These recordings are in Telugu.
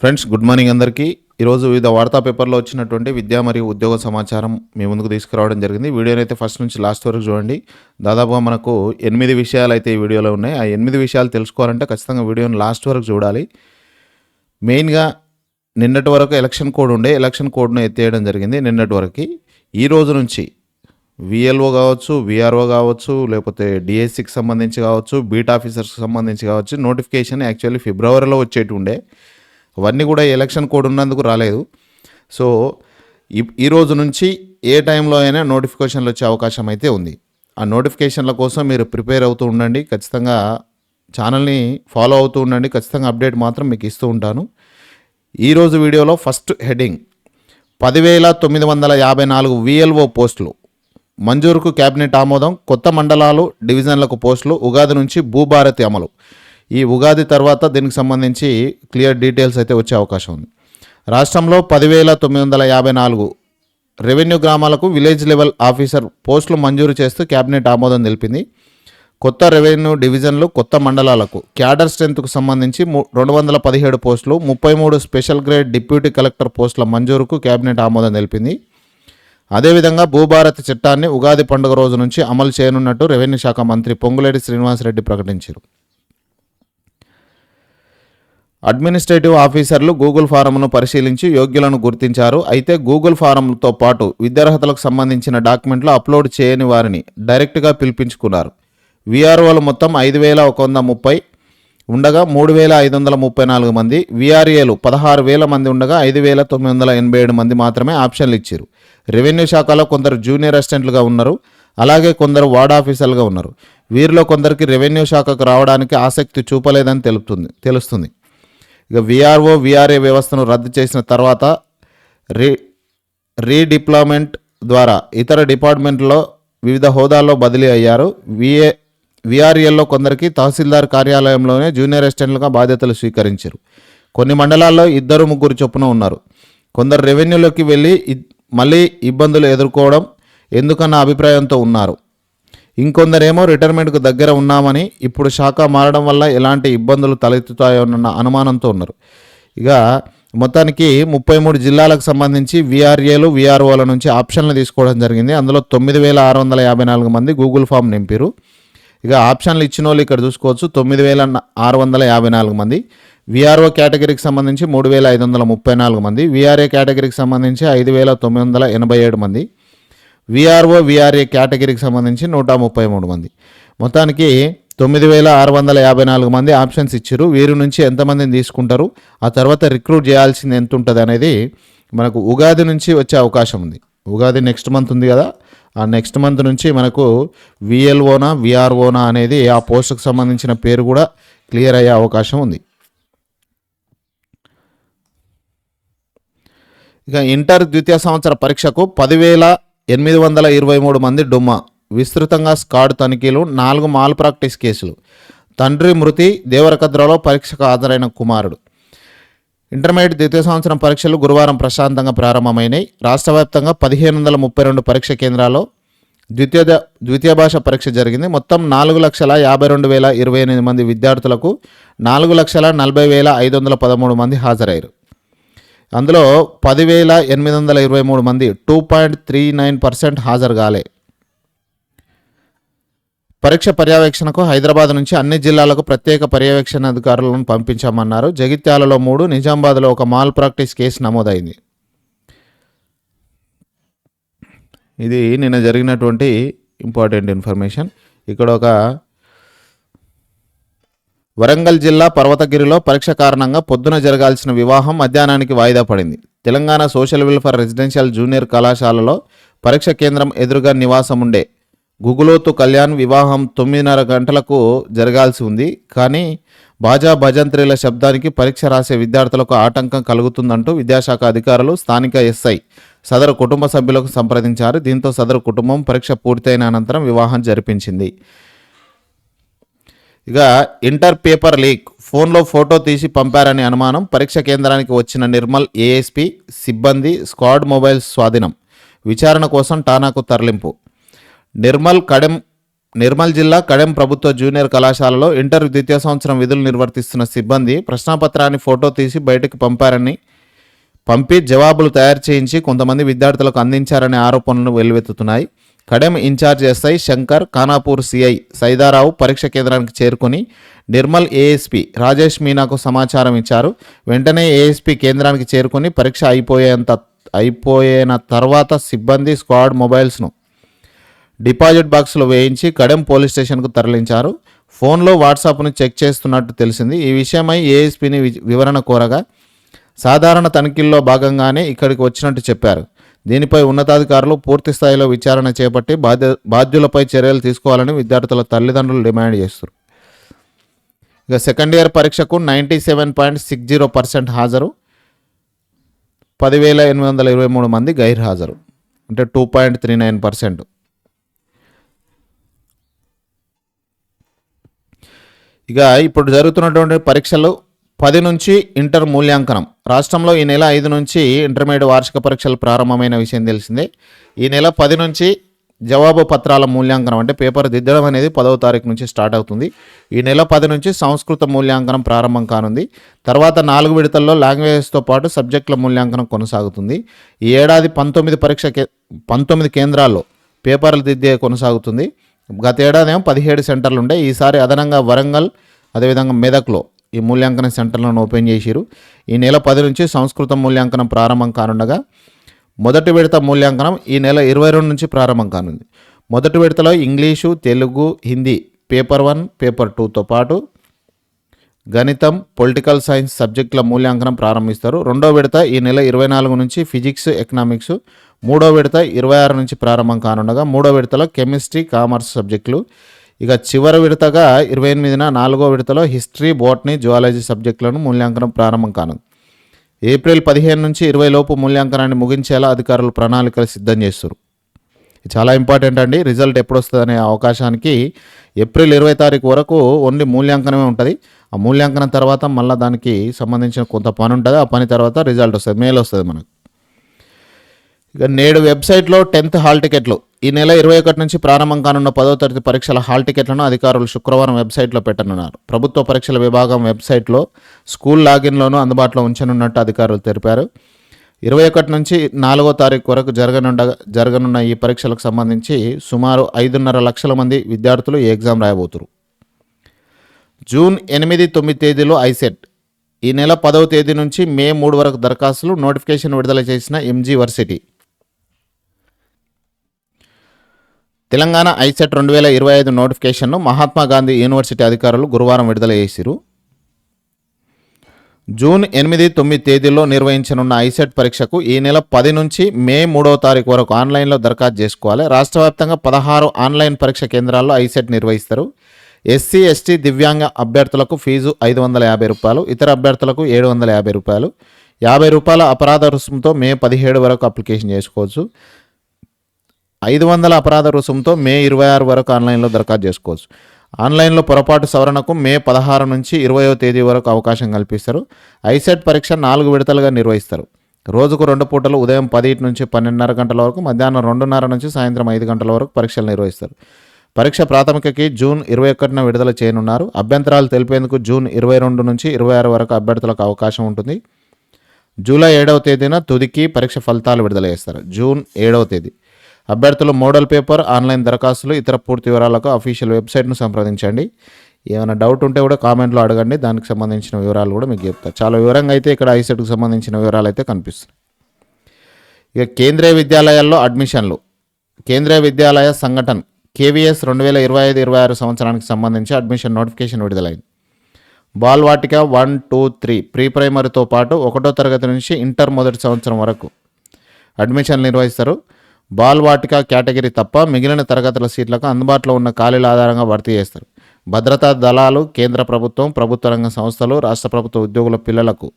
ఫ్రెండ్స్ గుడ్ మార్నింగ్ అందరికీ. ఈరోజు వివిధ వార్తా పేపర్లో వచ్చినటువంటి విద్యా మరియు ఉద్యోగ సమాచారం మీ ముందుకు తీసుకురావడం జరిగింది. వీడియోని అయితే ఫస్ట్ నుంచి లాస్ట్ వరకు చూడండి. దాదాపుగా మనకు ఎనిమిది విషయాలు అయితే ఈ వీడియోలో ఉన్నాయి. ఆ ఎనిమిది విషయాలు తెలుసుకోవాలంటే ఖచ్చితంగా వీడియోని లాస్ట్ వరకు చూడాలి. మెయిన్గా నిన్నటి వరకు ఎలక్షన్ కోడ్ ఉండే ఎలక్షన్ కోడ్ను ఎత్తేయడం జరిగింది నిన్నటి వరకు. ఈ రోజు నుంచి విఎల్ఓ కావచ్చు విఆర్ఓ కావచ్చు లేకపోతే డిఎస్సికి సంబంధించి కావచ్చు బీట్ ఆఫీసర్స్కి సంబంధించి కావచ్చు నోటిఫికేషన్ యాక్చువల్లీ ఫిబ్రవరిలో వచ్చేటి ఉండే. అవన్నీ కూడా ఎలక్షన్ కోడ్ ఉన్నందుకు రాలేదు. సో ఈ- ఈ రోజు నుంచి ఏ టైంలో అయినా నోటిఫికేషన్లు వచ్చే అవకాశం అయితే ఉంది. ఆ నోటిఫికేషన్ల కోసం మీరు ప్రిపేర్ అవుతూ ఉండండి. ఖచ్చితంగా ఛానల్ని ఫాలో అవుతూ ఉండండి. ఖచ్చితంగా అప్డేట్ మాత్రం మీకు ఇస్తూ ఉంటాను. ఈరోజు వీడియోలో ఫస్ట్ హెడ్డింగ్. పదివేల తొమ్మిది వందల యాభై నాలుగు విఎల్ఓ పోస్టులు. మంజూరుకు కేబినెట్ ఆమోదం. కొత్త మండలాలు డివిజన్లకు పోస్టులు. ఉగాది నుంచి భూభారతి అమలు. ఈ ఉగాది తర్వాత దీనికి సంబంధించి క్లియర్ డీటెయిల్స్ అయితే వచ్చే అవకాశం ఉంది. రాష్ట్రంలో పదివేల తొమ్మిది వందల యాభై నాలుగు రెవెన్యూ గ్రామాలకు విలేజ్ లెవెల్ ఆఫీసర్ పోస్టులు మంజూరు చేస్తూ కేబినెట్ ఆమోదం తెలిపింది. కొత్త రెవెన్యూ డివిజన్లు కొత్త మండలాలకు క్యాడర్ స్ట్రెంత్కు సంబంధించి రెండు వందల పదిహేడు పోస్టులు ముప్పై మూడు స్పెషల్ గ్రేడ్ డిప్యూటీ కలెక్టర్ పోస్టుల మంజూరుకు కేబినెట్ ఆమోదం తెలిపింది. అదేవిధంగా భూభారత్ చట్టాన్ని ఉగాది పండుగ రోజు నుంచి అమలు చేయనున్నట్టు రెవెన్యూ శాఖ మంత్రి పొంగులేటి శ్రీనివాసరెడ్డి ప్రకటించారు. అడ్మినిస్ట్రేటివ్ ఆఫీసర్లు గూగుల్ ఫారంను పరిశీలించి యోగ్యులను గుర్తించారు. అయితే గూగుల్ ఫారంతో పాటు విద్యార్హతలకు సంబంధించిన డాక్యుమెంట్లు అప్లోడ్ చేయని వారిని డైరెక్ట్గా పిలిపించుకున్నారు. విఆర్ఓలు మొత్తం ఐదు వేల ఒక వంద ముప్పై ఉండగా మూడు వేల ఐదు వందల ముప్పై నాలుగు మంది విఆర్ఏలు పదహారు వేల మంది ఉండగా ఐదు వేల తొమ్మిది వందల ఎనభై ఏడు మంది మాత్రమే ఆప్షన్లు ఇచ్చారు. రెవెన్యూ శాఖలో కొందరు జూనియర్ అసిస్టెంట్లుగా ఉన్నారు. అలాగే కొందరు వార్డ్ ఆఫీసర్లుగా ఉన్నారు. వీరిలో కొందరికి రెవెన్యూ శాఖకు రావడానికి ఆసక్తి చూపలేదని తెలుపుతుంది తెలుస్తుంది. ఇక విఆర్ఓ విఆర్ఏ వ్యవస్థను రద్దు చేసిన తర్వాత రీ రీడిప్లాయ్మెంట్ ద్వారా ఇతర డిపార్ట్మెంట్లో వివిధ హోదాల్లో బదిలీ అయ్యారు. విఏ విఆర్ఏల్లో కొందరికి తహసీల్దార్ కార్యాలయంలోనే జూనియర్ అసిస్టెంట్లుగా బాధ్యతలు స్వీకరించారు. కొన్ని మండలాల్లో ఇద్దరు ముగ్గురు చొప్పున ఉన్నారు. కొందరు రెవెన్యూలోకి వెళ్ళి మళ్ళీ ఇబ్బందులు ఎదుర్కోవడం ఎందుకన్న అభిప్రాయంతో ఉన్నారు. ఇంకొందరేమో రిటైర్మెంట్కు దగ్గర ఉన్నామని ఇప్పుడు శాఖ మారడం వల్ల ఎలాంటి ఇబ్బందులు తలెత్తుతాయోనన్న అనుమానంతో ఉన్నారు. ఇక మొత్తానికి ముప్పై మూడు జిల్లాలకు సంబంధించి విఆర్ఏలు విఆర్ఓల నుంచి ఆప్షన్లు తీసుకోవడం జరిగింది. అందులో తొమ్మిది వేల ఆరు వందల యాభై నాలుగు మంది గూగుల్ ఫామ్ నింపారు. ఇక ఆప్షన్లు ఇచ్చిన వాళ్ళు ఇక్కడ చూసుకోవచ్చు. తొమ్మిది వేల ఆరు వందల యాభై నాలుగు మంది. విఆర్ఓ కేటగిరీకి సంబంధించి మూడు వేల ఐదు వందల ముప్పై నాలుగు మంది. విఆర్ఏ కేటగిరీకి సంబంధించి ఐదు వేల తొమ్మిది వందల ఎనభై ఏడు మంది. విఆర్ఓ విఆర్ఏ కేటగిరీకి సంబంధించి నూట ముప్పై మూడు మంది. మొత్తానికి తొమ్మిది వేల ఆరు వందల యాభై నాలుగు మంది ఆప్షన్స్ ఇచ్చారు. వీరి నుంచి ఎంతమందిని తీసుకుంటారు? ఆ తర్వాత రిక్రూట్ చేయాల్సింది ఎంత ఉంటుంది అనేది మనకు ఉగాది నుంచి వచ్చే అవకాశం ఉంది. ఉగాది నెక్స్ట్ మంత్ ఉంది కదా. ఆ నెక్స్ట్ మంత్ నుంచి మనకు విఎల్ఓనా విఆర్ఓనా అనేది ఆ పోస్టుకు సంబంధించిన పేరు కూడా క్లియర్ అయ్యే అవకాశం ఉంది. ఇక ఇంటర్ ద్వితీయ సంవత్సర పరీక్షకు పదివేల ఎనిమిది వందల ఇరవై మూడు మంది డుమ్మా. విస్తృతంగా స్కాడ్ తనిఖీలు నాలుగు మాల్ ప్రాక్టీస్ కేసులు. తండ్రి మృతి దేవరకద్రలో పరీక్షకు హాజరైన కుమారుడు. ఇంటర్మీడియట్ ద్వితీయ సంవత్సరం పరీక్షలు గురువారం ప్రశాంతంగా ప్రారంభమైనాయి. రాష్ట్ర వ్యాప్తంగా పదిహేను వందల ముప్పై రెండు పరీక్ష కేంద్రాల్లో ద్వితీయ ద్వితీయ భాష పరీక్ష జరిగింది. మొత్తం నాలుగు లక్షల యాభై రెండు వేల ఇరవై ఎనిమిది మంది విద్యార్థులకు నాలుగు లక్షల నలభై వేల ఐదు వందల పదమూడు మంది హాజరయ్యారు. అందులో పదివేల ఎనిమిది వందల ఇరవై మూడు మంది two point three nine percent హాజరు కాలే పరీక్ష పర్యవేక్షణకు హైదరాబాద్ నుంచి అన్ని జిల్లాలకు ప్రత్యేక పర్యవేక్షణ అధికారులను పంపించామన్నారు. జగిత్యాలలో మూడు నిజామాబాద్లో ఒక మాల్ ప్రాక్టీస్ కేసు నమోదైంది. ఇది నిన్న జరిగినటువంటి ఇంపార్టెంట్ ఇన్ఫర్మేషన్. ఇక్కడ ఒక వరంగల్ జిల్లా పర్వతగిరిలో పరీక్ష కారణంగా పొద్దున జరగాల్సిన వివాహం మధ్యాహ్నానికి వాయిదా పడింది. Telangana social welfare residential junior కళాశాలలో పరీక్ష కేంద్రం ఎదురుగా నివాసం ఉండే గుగులోతు కళ్యాణ్ వివాహం తొమ్మిదిన్నర గంటలకు జరగాల్సి ఉంది. కానీ బాజా భజంత్రీల శబ్దానికి పరీక్ష రాసే విద్యార్థులకు ఆటంకం కలుగుతుందంటూ విద్యాశాఖ అధికారులు స్థానిక ఎస్ఐ సదరు కుటుంబ సభ్యులకు సంప్రదించారు. దీంతో సదరు కుటుంబం పరీక్ష పూర్తయిన అనంతరం వివాహం జరిపించింది. ఇక ఇంటర్ పేపర్ లీక్. ఫోన్లో ఫోటో తీసి పంపారనే అనుమానం. పరీక్ష కేంద్రానికి వచ్చిన నిర్మల్ ఏఎస్పీ సిబ్బంది స్క్వాడ్ మొబైల్ స్వాధీనం. విచారణ కోసం టానాకు తరలింపు. నిర్మల్ కడెం నిర్మల్ జిల్లా కడెం ప్రభుత్వ జూనియర్ కళాశాలలో ఇంటర్ ద్వితీయ సంవత్సరం విధులు నిర్వర్తిస్తున్న సిబ్బంది ప్రశ్నాపత్రాన్ని ఫోటో తీసి బయటకు పంపారని పంపి జవాబులు తయారు చేయించి కొంతమంది విద్యార్థులకు అందించారనే ఆరోపణలు వెల్లువెత్తుతున్నాయి. Kadem incharge SI Shankar Khanapur CI Saidarao పరీక్ష కేంద్రానికి చేరుకుని నిర్మల్ ఏఎస్పీ రాజేష్ మీనాకు సమాచారం ఇచ్చారు. వెంటనే ఏఎస్పీ కేంద్రానికి చేరుకుని పరీక్ష అయిపోయేంత అయిపోయిన తర్వాత సిబ్బంది స్క్వాడ్ మొబైల్స్ను డిపాజిట్ బాక్స్లో వేయించి కడెం పోలీస్ స్టేషన్కు తరలించారు. ఫోన్లో వాట్సాప్ను చెక్ చేస్తున్నట్టు తెలిసింది. ఈ విషయమై ఏఎస్పీని వి- వివరణ కోరగా సాధారణ తనిఖీల్లో భాగంగానే ఇక్కడికి వచ్చినట్టు చెప్పారు. దీనిపై ఉన్నతాధికారులు పూర్తి స్థాయిలో విచారణ చేపట్టి బాధ్య బాధ్యులపై చర్యలు తీసుకోవాలని విద్యార్థుల తల్లిదండ్రులు డిమాండ్ చేస్తారు ఇక సెకండ్ ఇయర్ పరీక్షకు ninety seven point six zero percent హాజరు. పదివేల ఎనిమిది వందల ఇరవై మూడు మంది గైర్హాజరు. అంటే two point three nine percent. ఇక ఇప్పుడు జరుగుతున్నటువంటి పరీక్షలు పది నుంచి ఇంటర్ మూల్యాంకనం. రాష్ట్రంలో ఈ నెల ఐదు నుంచి ఇంటర్మీడియట్ వార్షిక పరీక్షలు ప్రారంభమైన విషయం తెలిసిందే. ఈ నెల పది నుంచి జవాబు పత్రాల మూల్యాంకనం అంటే పేపర్ దిద్దడం అనేది పదవ తారీఖు నుంచి స్టార్ట్ అవుతుంది. ఈ నెల పది నుంచి సంస్కృత మూల్యాంకనం ప్రారంభం కానుంది. తర్వాత నాలుగు విడతల్లో లాంగ్వేజెస్తో పాటు సబ్జెక్టుల మూల్యాంకనం కొనసాగుతుంది. ఈ ఏడాది పంతొమ్మిది పరీక్ష కే పంతొమ్మిది కేంద్రాల్లో పేపర్లు దిద్దే కొనసాగుతుంది. గత ఏడాది ఏమో పదిహేడు సెంటర్లు ఉండే. ఈసారి అదనంగా వరంగల్ అదేవిధంగా మెదక్లో ఈ మూల్యాంకన సెంటర్లను ఓపెన్ చేసిరు. ఈ నెల పది నుంచి సంస్కృత మూల్యాంకనం ప్రారంభం కానుండగా మొదటి విడత మూల్యాంకనం ఈ నెల ఇరవై రెండు నుంచి ప్రారంభం కానుంది. మొదటి విడతలో English Telugu Hindi paper one paper టూతో పాటు గణితం పొలిటికల్ సైన్స్ సబ్జెక్టుల మూల్యాంకనం ప్రారంభిస్తారు. రెండో విడత ఈ నెల ఇరవై నాలుగు నుంచి ఫిజిక్స్ ఎకనామిక్స్. మూడో విడత ఇరవై ఆరు నుంచి ప్రారంభం కానుండగా మూడో విడతలో కెమిస్ట్రీ కామర్స్ సబ్జెక్టులు. ఇక చివరి విడతగా ఇరవై ఎనిమిదిన నాలుగో విడతలో హిస్టరీ బోటనీ జువాలజీ సబ్జెక్టులను మూల్యాంకనం ప్రారంభం కానుంది. ఏప్రిల్ పదిహేను నుంచి ఇరవై లోపు మూల్యాంకనాన్ని ముగించేలా అధికారులు ప్రణాళికలు సిద్ధం చేస్తారు చాలా ఇంపార్టెంట్ అండి. రిజల్ట్ ఎప్పుడు వస్తుంది అనే అవకాశానికి ఏప్రిల్ ఇరవై తారీఖు వరకు ఓన్లీ మూల్యాంకనమే ఉంటుంది. ఆ మూల్యాంకనం తర్వాత మళ్ళీ దానికి సంబంధించిన కొంత పని ఉంటుంది. ఆ పని తర్వాత రిజల్ట్ వస్తుంది మేలు వస్తుంది మనకు. ఇక నేడు వెబ్సైట్లో టెన్త్ హాల్ టికెట్లు. ఈ నెల ఇరవై ఒకటి నుంచి ప్రారంభం కానున్న పదో తరగతి పరీక్షల హాల్ టికెట్లను అధికారులు శుక్రవారం వెబ్సైట్లో పెట్టనున్నారు. ప్రభుత్వ పరీక్షల విభాగం వెబ్సైట్లో స్కూల్ లాగిన్లోనూ అందుబాటులో ఉంచనున్నట్టు అధికారులు తెలిపారు. ఇరవై ఒకటి నుంచి నాలుగో తారీఖు వరకు జరగనుండ జరగనున్న ఈ పరీక్షలకు సంబంధించి సుమారు ఐదున్నర లక్షల మంది విద్యార్థులు ఈ ఎగ్జామ్ రాయబోతున్నారు జూన్ ఎనిమిది తొమ్మిది తేదీలో ఐసెట్. ఈ నెల పదవ తేదీ నుంచి మే మూడు వరకు దరఖాస్తులు నోటిఫికేషన్ విడుదల చేసిన ఎంజీ వర్సిటీ తెలంగాణ ఐసెట్ రెండు వేల ఇరవై ఐదు నోటిఫికేషన్ను మహాత్మా గాంధీ యూనివర్సిటీ అధికారులు గురువారం విడుదల చేసిరు. జూన్ ఎనిమిది తొమ్మిది తేదీల్లో నిర్వహించనున్న ఐసెట్ పరీక్షకు ఈ నెల పది నుంచి మే మూడవ తారీఖు వరకు ఆన్లైన్లో దరఖాస్తు చేసుకోవాలి. రాష్ట్ర వ్యాప్తంగా పదహారు ఆన్లైన్ పరీక్ష కేంద్రాల్లో ఐసెట్ నిర్వహిస్తారు. ఎస్సీ ఎస్టీ దివ్యాంగ అభ్యర్థులకు ఫీజు ఐదు వందల యాభై రూపాయలు ఇతర అభ్యర్థులకు ఏడు వందల యాభై రూపాయలు. యాభై రూపాయల అపరాధ రుసుముతో మే పదిహేడు వరకు అప్లికేషన్ చేసుకోవచ్చు. ఐదు వందల అపరాధ రుసుముతో మే ఇరవై ఆరు వరకు ఆన్లైన్లో దరఖాస్తు చేసుకోవచ్చు. ఆన్లైన్లో పొరపాటు సవరణకు మే పదహారు నుంచి ఇరవయో తేదీ వరకు అవకాశం కల్పిస్తారు. ఐసెట్ పరీక్ష నాలుగు విడతలుగా నిర్వహిస్తారు. రోజుకు రెండు పూటలు ఉదయం పది నుంచి పన్నెండున్నర గంటల వరకు మధ్యాహ్నం రెండున్నర నుంచి సాయంత్రం ఐదు గంటల వరకు పరీక్షలు నిర్వహిస్తారు. పరీక్ష ప్రాథమికకి జూన్ ఇరవై ఒకటిన విడుదల చేయనున్నారు. అభ్యంతరాలు తెలిపేందుకు జూన్ ఇరవై రెండు నుంచి ఇరవై ఆరు వరకు అభ్యర్థులకు అవకాశం ఉంటుంది. జూలై ఏడవ తేదీన తుదికి పరీక్ష ఫలితాలు విడుదల చేస్తారు. జూన్ ఏడవ తేదీ. అభ్యర్థులు మోడల్ పేపర్ ఆన్లైన్ దరఖాస్తులు ఇతర పూర్తి వివరాలకు అఫీషియల్ వెబ్సైట్ను సంప్రదించండి. ఏమైనా డౌట్ ఉంటే కూడా కామెంట్లో అడగండి. దానికి సంబంధించిన వివరాలు కూడా మీకు చెప్తాను చాలా వివరంగా అయితే ఇక్కడ ఐసెట్కు సంబంధించిన వివరాలు అయితే కనిపిస్తున్నాయి. ఇక కేంద్రీయ విద్యాలయాల్లో అడ్మిషన్లు. కేంద్రీయ విద్యాలయ సంఘటన. కేవీఎస్ రెండు వేల ఇరవై ఐదు ఇరవై ఆరు సంవత్సరానికి సంబంధించి అడ్మిషన్ నోటిఫికేషన్ విడుదలైంది. Balvatika one two three pre ప్రైమరీతో పాటు ఒకటో తరగతి నుంచి ఇంటర్ మొదటి సంవత్సరం వరకు అడ్మిషన్లు నిర్వహిస్తారు. బాల్వాటిక కేటగిరీ తప్ప మిగిలిన తరగతుల సీట్లకు అందుబాటులో ఉన్న ఖాళీల ఆధారంగా భర్తీ చేస్తారు. భద్రతా దళాలు కేంద్ర ప్రభుత్వం ప్రభుత్వ రంగ సంస్థలు రాష్ట్ర ప్రభుత్వ ఉద్యోగుల పిల్లలకు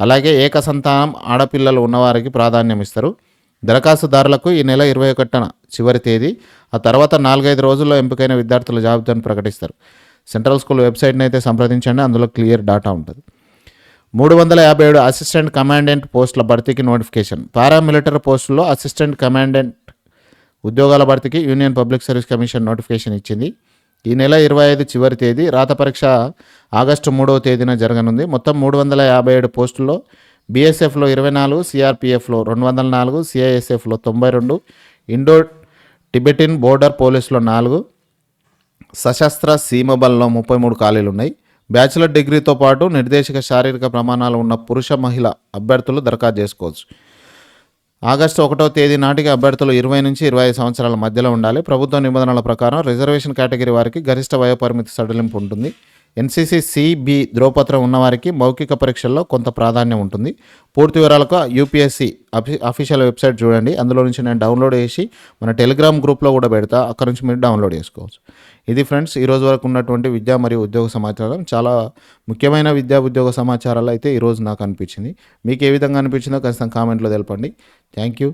అలాగే ఏక సంతానం ఆడపిల్లలు ఉన్నవారికి ప్రాధాన్యం ఇస్తారు. దరఖాస్తుదారులకు ఈ నెల ఇరవై ఒకటిన చివరి తేదీ ఆ తర్వాత నాలుగైదు రోజుల్లో ఎంపికైన విద్యార్థుల జాబితాను ప్రకటిస్తారు. సెంట్రల్ స్కూల్ వెబ్సైట్ని అయితే సంప్రదించండి అందులో క్లియర్ డాటా ఉంటుంది. మూడు వందల యాభై ఏడు అసిస్టెంట్ కమాండెంట్ పోస్టుల భర్తీకి నోటిఫికేషన్. పారామిలిటరీ పోస్టుల్లో అసిస్టెంట్ కమాండెంట్ ఉద్యోగాల భర్తీకి union public service commission notification ఇచ్చింది. ఈ నెల ఇరవై ఐదు చివరి తేదీ రాత పరీక్ష ఆగస్టు మూడవ తేదీన జరగనుంది. మొత్తం మూడు వందల యాభై ఏడు పోస్టుల్లో బీఎస్ఎఫ్లో ఇరవై నాలుగు సిఆర్పిఎఫ్లో రెండు వందల నాలుగు సిఐఎస్ఎఫ్లో తొంభై రెండు ఇండో టిబెటిన్ బోర్డర్ పోలీసులో నాలుగు సశస్త్ర సీమబల్లో ముప్పై మూడు ఖాళీలు ఉన్నాయి బ్యాచిలర్ డిగ్రీతో పాటు నిర్దేశక శారీరక ప్రమాణాలు ఉన్న పురుష మహిళ అభ్యర్థులు దరఖాస్తు చేసుకోవచ్చు. ఆగస్టు ఒకటో తేదీ నాటికి అభ్యర్థులు ఇరవై నుంచి ఇరవై ఐదు సంవత్సరాల మధ్యలో ఉండాలి. ప్రభుత్వ నిబంధనల ప్రకారం రిజర్వేషన్ కేటగిరీ వారికి గరిష్ట వయోపరిమితి సడలింపు ఉంటుంది. ఎన్సీసీ సిబి ధ్రువపత్రం ఉన్నవారికి మౌఖిక పరీక్షల్లో కొంత ప్రాధాన్యం ఉంటుంది. పూర్తి వివరాలకు యూపీఎస్సి అఫీ అఫీషియల్ వెబ్సైట్ చూడండి. అందులో నుంచి నేను డౌన్లోడ్ చేసి మన టెలిగ్రామ్ గ్రూప్లో కూడా పెడతా. అక్కడ నుంచి మీరు డౌన్లోడ్ చేసుకోవచ్చు. ఇది ఫ్రెండ్స్ ఈరోజు వరకు ఉన్నటువంటి విద్యా మరియు ఉద్యోగ సమాచారం. చాలా ముఖ్యమైన విద్యా ఉద్యోగ సమాచారాలు అయితే ఈరోజు నాకు అనిపించింది. మీకు ఏ విధంగా అనిపించిందో ఖచ్చితంగా కామెంట్లో తెలపండి. Thank you.